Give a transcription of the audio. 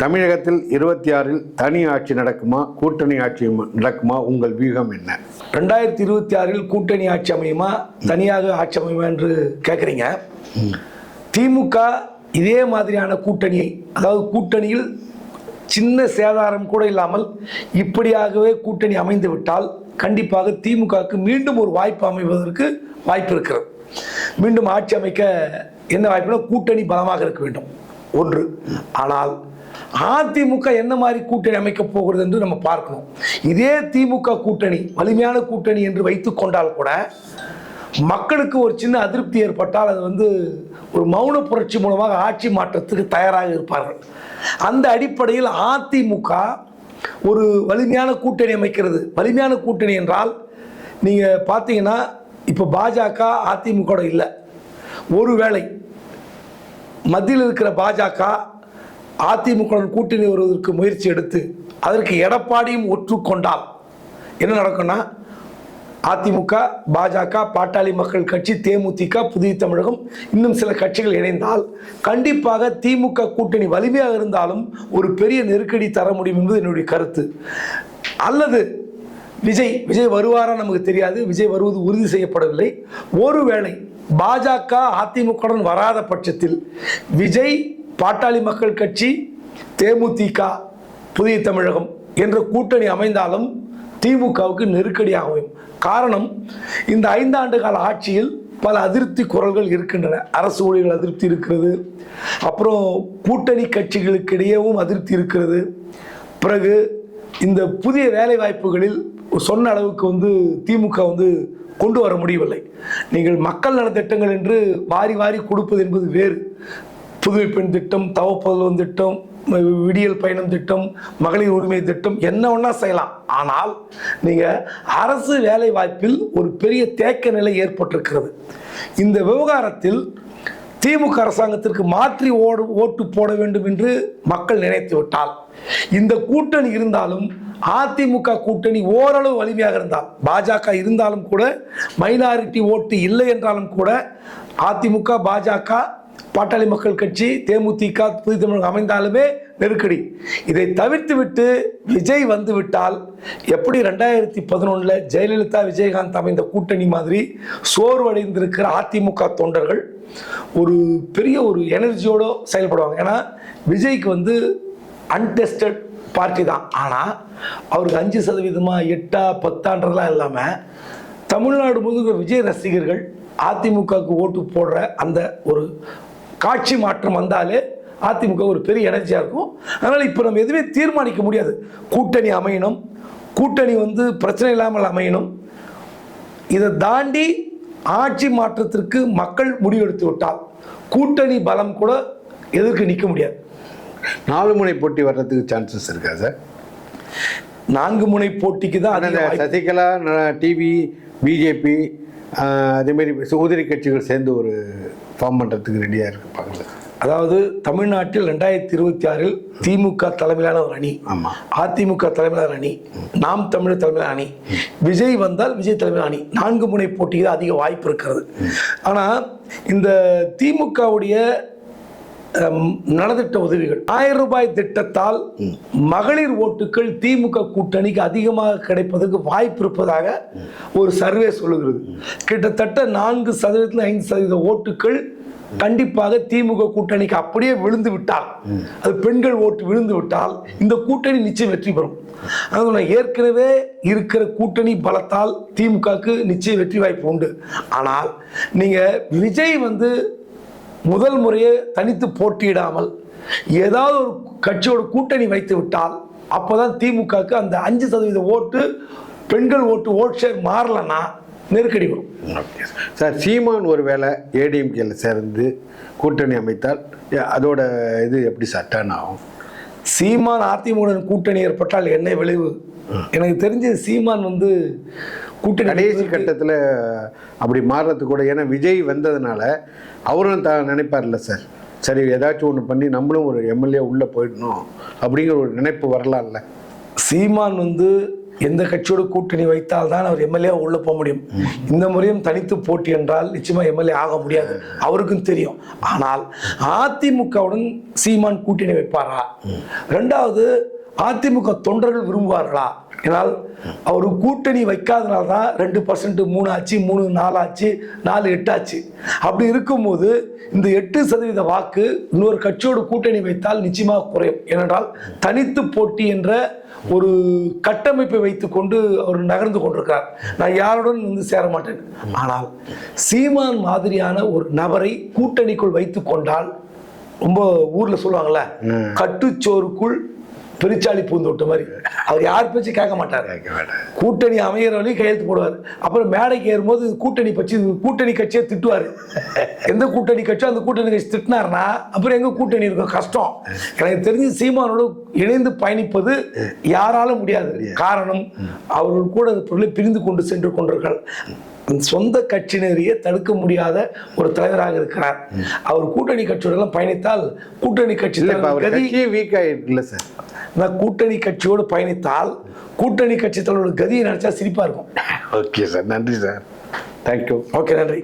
தமிழகத்தில் இருபத்தி ஆறில் தனி ஆட்சி நடக்குமா? கூட்டணி ஆட்சி நடக்குமா? உங்கள் வியூகம் என்ன? ரெண்டாயிரத்தி இருபத்தி ஆறில் கூட்டணி ஆட்சி அமையுமா? தனியாக ஆட்சி அமையுமா என்று கேட்குறீங்க திமுக இதே மாதிரியான கூட்டணியை அதாவது கூட்டணியில் சின்ன சேதாரம் கூட இல்லாமல் இப்படியாகவே கூட்டணி அமைந்து விட்டால் கண்டிப்பாக திமுகவுக்கு மீண்டும் ஒரு வாய்ப்பு அமைவதற்கு வாய்ப்பு இருக்கிறது. மீண்டும் ஆட்சி அமைக்க என்ன வாய்ப்புனா கூட்டணி பலமாக இருக்க வேண்டும். ஒன்று. ஆனால் அதிமுக என்ன மாதிரி கூட்டணி அமைக்கப் போகிறது என்று நம்ம பார்க்கணும். இதே திமுக கூட்டணி வலிமையான கூட்டணி என்று வைத்துக் கொண்டால் கூட மக்களுக்கு ஒரு சின்ன அதிருப்தி ஏற்பட்டால் அது வந்து ஒரு மௌன புரட்சி மூலமாக ஆட்சி மாற்றத்துக்கு தயாராக இருப்பார்கள். அந்த அடிப்படையில் அதிமுக ஒரு வலிமையான கூட்டணி அமைக்கிறது. வலிமையான கூட்டணி என்றால் நீங்கள் பார்த்தீங்கன்னா இப்போ பாஜக அதிமுக இல்லை. ஒருவேளை மத்தியில் இருக்கிற பாஜக அதிமுகவுடன் கூட்டணி வருவதற்கு முயற்சி எடுத்து அதற்கு எடப்பாடியும் ஒற்றுக்கொண்டால் என்ன நடக்கும்னா அதிமுக பாஜக பாட்டாளி மக்கள் கட்சி தேமுதிக புதிய தமிழகம் இன்னும் சில கட்சிகள் இணைந்தால் கண்டிப்பாக திமுக கூட்டணி வலிமையாக இருந்தாலும் ஒரு பெரிய நெருக்கடி தர முடியும் என்பது என்னுடைய கருத்து. அல்லது விஜய் விஜய் வருவாரா நமக்கு தெரியாது. விஜய் வருவது உறுதி செய்யப்படவில்லை. ஒருவேளை பாஜக அதிமுகவுடன் வராத பட்சத்தில் விஜய் பாட்டாளி மக்கள் கட்சி தேமுதிக புதிய தமிழகம் என்ற கூட்டணி அமைந்தாலும் திமுகவுக்கு நெருக்கடியாகவும். அமையும் காரணம் இந்த ஐந்தாண்டு கால ஆட்சியில் பல அதிருப்தி குரல்கள் இருக்கின்றன. அரசு ஊழியர்கள் அதிருப்தி இருக்கிறது. அப்புறம் கூட்டணி கட்சிகளுக்கிடையேவும் அதிருப்தி இருக்கிறது. பிறகு இந்த புதிய வேலை வாய்ப்புகளில் சொன்ன அளவுக்கு வந்து திமுக வந்து கொண்டு வர முடியவில்லை. நீங்கள் மக்கள் நலத்திட்டங்கள் என்று வாரி வாரி கொடுப்பது என்பது வேறு. புதுமை பெண் திட்டம் தவப்புதல்வன் திட்டம் விடியல் பயணம் திட்டம் மகளிர் உரிமை திட்டம் என்ன ஒன்றா செய்யலாம். ஆனால் நீங்கள் அரசு வேலை வாய்ப்பில் ஒரு பெரிய தேக்க நிலை ஏற்பட்டிருக்கிறது. இந்த விவகாரத்தில் திமுக அரசாங்கத்திற்கு மாற்றி ஓடு ஓட்டு போட வேண்டும் என்று மக்கள் நினைத்து விட்டால் இந்த கூட்டணி இருந்தாலும் அதிமுக கூட்டணி ஓரளவு வலிமையாக இருந்தால் பாஜக இருந்தாலும் கூட மைனாரிட்டி ஓட்டு இல்லை என்றாலும் கூட அதிமுக பாஜக பாட்டாளி மக்கள் கட்சி தேமுதிக புதிய தமிழகம் அமைந்தாலுமே நெருக்கடி. இதை தவிர்த்து விட்டு விஜய் வந்து விட்டால் எப்படி ரெண்டாயிரத்தி பதினொன்றில் ஜெயலலிதா விஜயகாந்த் அமைந்த கூட்டணி மாதிரி சோர்வடைந்திருக்கிற அதிமுக தொண்டர்கள் ஒரு பெரிய ஒரு எனர்ஜியோடு செயல்படுவாங்க. ஏன்னா விஜய்க்கு வந்து அன்டெஸ்டட் பார்ட்டி தான். ஆனால் அவருக்கு அஞ்சு சதவீதமாக எட்டா பத்தான்றதெல்லாம் இல்லாமல் தமிழ்நாடு முழுக்க விஜய் ரசிகர்கள் அதிமுகவுக்கு ஓட்டு போடுற அந்த ஒரு காட்சி மாற்றம் வந்தாலே அதிமுக ஒரு பெரிய எனர்ஜியாக இருக்கும். அதனால் இப்போ நம்ம எதுவுமே தீர்மானிக்க முடியாது. கூட்டணி அமையணும். கூட்டணி வந்து பிரச்சனை இல்லாமல் அமையணும். இதை தாண்டி ஆட்சி மாற்றத்திற்கு மக்கள் முடிவெடுத்து விட்டால் கூட்டணி பலம் கூட எதிர்க்க நிற்க முடியாது. நாலு முனை போட்டி வர்றதுக்கு சான்சஸ் இருக்கா சார்? நான்கு முனை போட்டிக்கு தான். சசிகலா டிவி பிஜேபி அதேமாரி சகோதரி கட்சிகள் சேர்ந்து ஒரு ஃபார்ம் பண்ணுறதுக்கு ரெடியாக இருப்பாங்களே அதாவது தமிழ்நாட்டில் ரெண்டாயிரத்தி இருபத்தி ஆறில் திமுக தலைமையிலான ஒரு அணி. ஆமாம் அதிமுக தலைமையிலான அணி. நாம் தமிழர் தலைமையிலான அணி. விஜய் வந்தால் விஜய் தலைமையிலான அணி. நான்கு முனை தான் அதிக வாய்ப்பு இருக்கிறது. ஆனால் இந்த திமுகவுடைய நலத்திட்ட உதவிகள். ஆயிரம் ரூபாய் திட்டத்தால் மகளிர் ஓட்டுகள் திமுக கூட்டணிக்கு அதிகமாக கிடைப்பதற்கு வாய்ப்பு இருப்பதாக ஒரு சர்வே சொல்லுகிறது. கிட்டத்தட்ட நான்கு சதவீதத்தில் ஐந்து சதவீத ஓட்டுகள் கண்டிப்பாக திமுக கூட்டணிக்கு அப்படியே விழுந்து விட்டால் அது பெண்கள் ஓட்டு விழுந்து விட்டால் இந்த கூட்டணி நிச்சயம் வெற்றி பெறும். அதாவது நான் ஏற்கனவே இருக்கிற கூட்டணி பலத்தால் திமுகவுக்கு நிச்சயம் வெற்றி வாய்ப்பு உண்டு. ஆனால் நீங்கள் விஜய் வந்து முதல் முறையே தனித்து போட்டியிடாமல் ஏதாவது ஒரு கட்சியோட கூட்டணி வைத்து விட்டால் அப்போதான் திமுகவுக்கு அந்த அஞ்சு சதவீத ஓட்டு பெண்கள் ஓட்டு ஓட் ஷேர் மாறலன்னா நெருக்கடி வரும். சார் சீமான் ஒரு வேளை ஏடிஎம்கேல சேர்ந்து கூட்டணி அமைத்தால் அதோட இது எப்படி சார் டர்ன் ஆகும்? சீமான் அதிமுகவுடன் கூட்டணி ஏற்பட்டால் என்ன விளைவு? எனக்கு தெரிஞ்சு சீமான் வந்து கூட்டணி கடைசி கட்டத்தில் அப்படி மாறுறதுக்கு கூட ஏன்னா விஜய் வந்ததுனால அவரும் தான் நினைப்பார்ல சார். சரி ஏதாச்சும் ஒன்று பண்ணி நம்மளும் ஒரு எம்எல்ஏ உள்ளே போயிடணும் அப்படிங்கிற ஒரு நினைப்பு வரலாம்ல. சீமான் வந்து எந்த கட்சியோட கூட்டணி வைத்தால் தான் அவர் எம்எல்ஏ உள்ள போக முடியும். இந்த முறையும் தனித்து போட்டி என்றால் நிச்சயமா எம்எல்ஏ ஆக முடியாது. அவருக்கும் தெரியும். ஆனால் அதிமுகவுடன் சீமான் கூட்டணி வைப்பாரா? ரெண்டாவது அதிமுக தொண்டர்கள் விரும்புவார்களா? ஏன்னால் அவர் கூட்டணி வைக்காதனால தான் ரெண்டு பர்சன்ட் மூணு ஆச்சு மூணு நாலு ஆச்சு நாலு எட்டு ஆச்சு அப்படி இருக்கும்போது இந்த எட்டு சதவீத வாக்கு இன்னொரு கட்சியோட கூட்டணி வைத்தால் நிச்சயமாக குறையும். ஏனென்றால் தனித்து போட்டி என்ற ஒரு கட்டமைப்பை வைத்துக்கொண்டு அவர் நகர்ந்து கொண்டிருக்கிறார். நான் யாருடன் வந்து சேர மாட்டேன்? ஆனால் சீமான் மாதிரியான ஒரு நபரை கூட்டணிக்குள் வைத்துக் கொண்டால் ரொம்ப ஊர்ல சொல்லுவாங்கல்ல கட்டுச்சோறுக்குள் பெருச்சாளி பூந்தோட்டம் மாதிரி. அவர் யார் பேச்சு கேட்க மாட்டார். கூட்டணி அமைகிற வரையும் கையெழுத்து போடுவார். அப்புறம் மேடைக்கு ஏறும்போது கூட்டணி பற்றி கூட்டணி கட்சியை திட்டுவார். எந்த கூட்டணி கட்சியோ அந்த கூட்டணி கட்சி திட்டினார்னா அப்புறம் எங்க கூட்டணி இருக்கும்? கஷ்டம். எனக்கு தெரிஞ்சு சீமானோடு இணைந்து பயணிப்பது யாரால முடியாது. காரணம் அவர்கள் கூட பொருளை பிரிந்து கொண்டு சென்று கொண்டிருக்கிறார். சொந்த கட்சியினரையே தடுக்க முடியாத ஒரு தலைவராக இருக்கிறார். அவர் கூட்டணி கட்சியோடலாம் பயணித்தால் கூட்டணி கட்சி இல்லை வீக் ஆகிருக்குல்ல சார் நான் கூட்டணி கட்சியோடு பயணித்தால் கூட்டணி கட்சி தலைவரோட கதியை நினைச்சா சிரிப்பா இருக்கும். ஓகே சார் நன்றி சார் தேங்க்யூ ஓகே நன்றி.